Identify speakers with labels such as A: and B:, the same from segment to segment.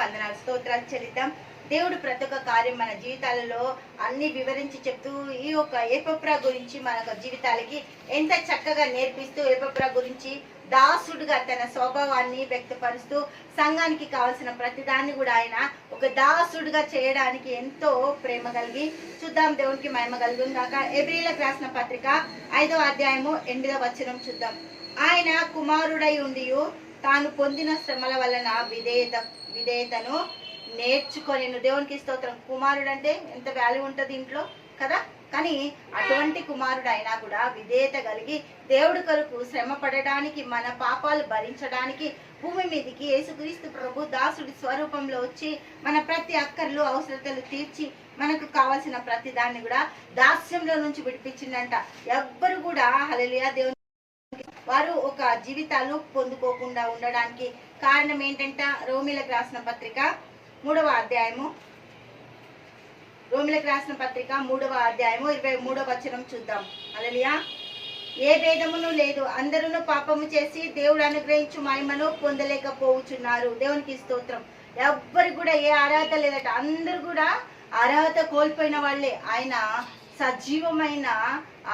A: వందనాలు. స్తోత్రాలు చెల్లిద్దాం. దేవుడు ప్రతి ఒక్క కార్యం మన జీవితాలలో అన్ని వివరించి చెప్తూ ఈ యొక్క ఏపప్రా గురించి మన జీవితాలకి ఎంత చక్కగా నేర్పిస్తూ ఏపప్రా గురించి దాసుడుగా తన స్వభావాన్ని వ్యక్తపరుస్తూ సంఘానికి కావలసిన ప్రతిదాన్ని కూడా ఆయన ఒక దాసుడుగా చేయడానికి ఎంతో ప్రేమ కలిగి చూద్దాం. దేవునికి మహిమ కలుగుం కాక ఎబ్రిలకు రాసిన పత్రిక ఐదో అధ్యాయము ఎనిమిదో వచనం చూద్దాం. ఆయన కుమారుడై ఉండి తాను పొందిన శ్రమల వలన విధేయత విధేయతను నేర్చుకొని దేవునికి స్తోత్రం కుమారుడు అంటే ఎంత వాల్యూ ఉంటుంది ఇంట్లో? కదా? కానీ అటువంటి కుమారుడు అయినా కూడా విధేయత కలిగి దేవుడి కొరకు శ్రమ పడడానికి మన పాపాలు భరించడానికి భూమి మీదకి యేసుక్రీస్తు ప్రభు దాసుడి స్వరూపంలో వచ్చి మన ప్రతి అక్కర్లు అవసరతలు తీర్చి మనకు కావాల్సిన ప్రతి దాన్ని కూడా దాస్యంలో నుంచి విడిపించిందంట ఎవ్వరు కూడా హలలియా దేవుని వారు ఒక జీవితాలు పొందుకోకుండా ఉండడానికి కారణం ఏంటంటే? రోమిలకు రాసిన పత్రిక మూడవ అధ్యాయము. రోమిలకు రాసిన పత్రిక మూడవ అధ్యాయము ఇరవై మూడవ వచనం చూద్దాం. అలలియా ఏ భేదమును లేదు. అందరూ పాపము చేసి దేవుడు అనుగ్రహించు మహిమను పొందలేకపోవచ్చున్నారు దేవునికి స్తోత్రం. ఎవ్వరికి కూడా ఏ అర్హత లేదట. అందరు కూడా అర్హత కోల్పోయిన వాళ్ళే. ఆయన సజీవమైన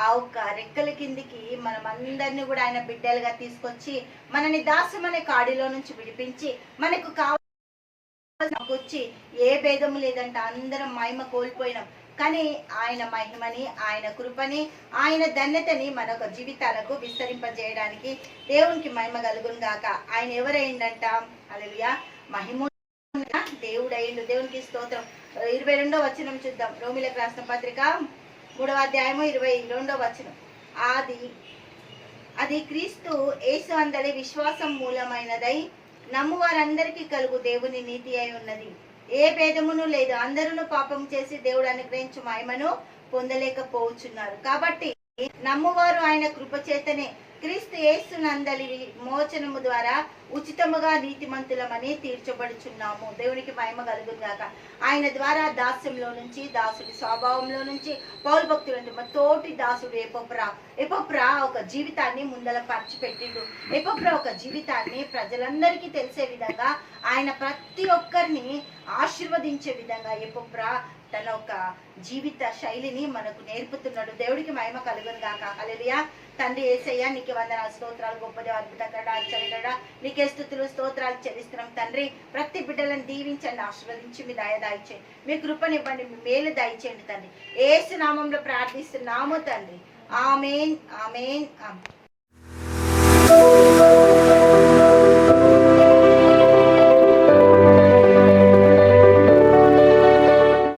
A: ఆ ఒక్క రెక్కల కిందికి మనమందరినీ కూడా ఆయన బిడ్డలుగా తీసుకొచ్చి మనని దాస్యం అనే కాడిలో నుంచి విడిపించి మనకు కావచ్చి ఏ భేదము లేదంట అందరం మహిమ కోల్పోయినాం. కానీ ఆయన మహిమని ఆయన కృపని ఆయన ధన్యతని మనొక జీవితాలకు విస్తరింపజేయడానికి దేవునికి మహిమ కలుగును గాక. ఆయన ఎవరైందంట? అలలియా మహిమ దేవుడు అయిండు దేవునికి స్తోత్రం. ఇరవై రెండో వచనం చూద్దాం. రోమిలకు రాసిన పత్రిక మూడవ అధ్యాయము ఇరవై రెండవ వచనం. ఆది అది క్రీస్తు యేసు అందరి విశ్వాసం మూలమైనదై నమ్ము వారందరికీ కలుగు దేవుని నీతి అయి ఉన్నది. ఏ భేదమును లేదు. అందరూ పాపం చేసి దేవుడు అనుగ్రహించు మహిమను పొందలేకపోవచ్చున్నారు. కాబట్టి నమ్మువారు ఆయన కృప చేతనే క్రీస్తు యేసు నందలి మోచనము ద్వారా ఉచితముగా నీతిమంతులమని తీర్చబడుచున్నాము. దేవునికి మహిమ కలుగుగాక ఆయన ద్వారా దాస్యంలో నుంచి దాసుడి స్వభావంలో నుంచి పౌరు భక్తులు తోటి దాసుడు ఎపోప్రా. ఎపోప్రా ఒక జీవితాన్ని ముందల పరిచిపెట్టిండు ఎపోప్రా ఒక జీవితాన్ని ప్రజలందరికీ తెలిసే విధంగా ఆయన ప్రతి ఒక్కరిని ఆశీర్వదించే విధంగా ఎపప్రా తన ఒక జీవిత శైలిని మనకు నేర్పుతున్నాడు. దేవుడికి మహిమ కలుగును గాక. అలెలియా తండ్రి ఏసయ్య నీకు వందన స్తోత్రాలు గొప్పదే అద్భుతంగా ఆశ్చర్యకరుడా నీకే స్థుతులు స్తోత్రాలు చెల్లిస్తున్నాం తండ్రి. ప్రతి బిడ్డలను దీవించండి ఆశీర్వదించి మీ దయ దాయిచేయండి. మీ కృపనివ్వండి మీ మేలు దయచేయండి తండ్రి. ఏసు నామంలో ప్రార్థిస్తున్నాము తండ్రి. Amen amen amen.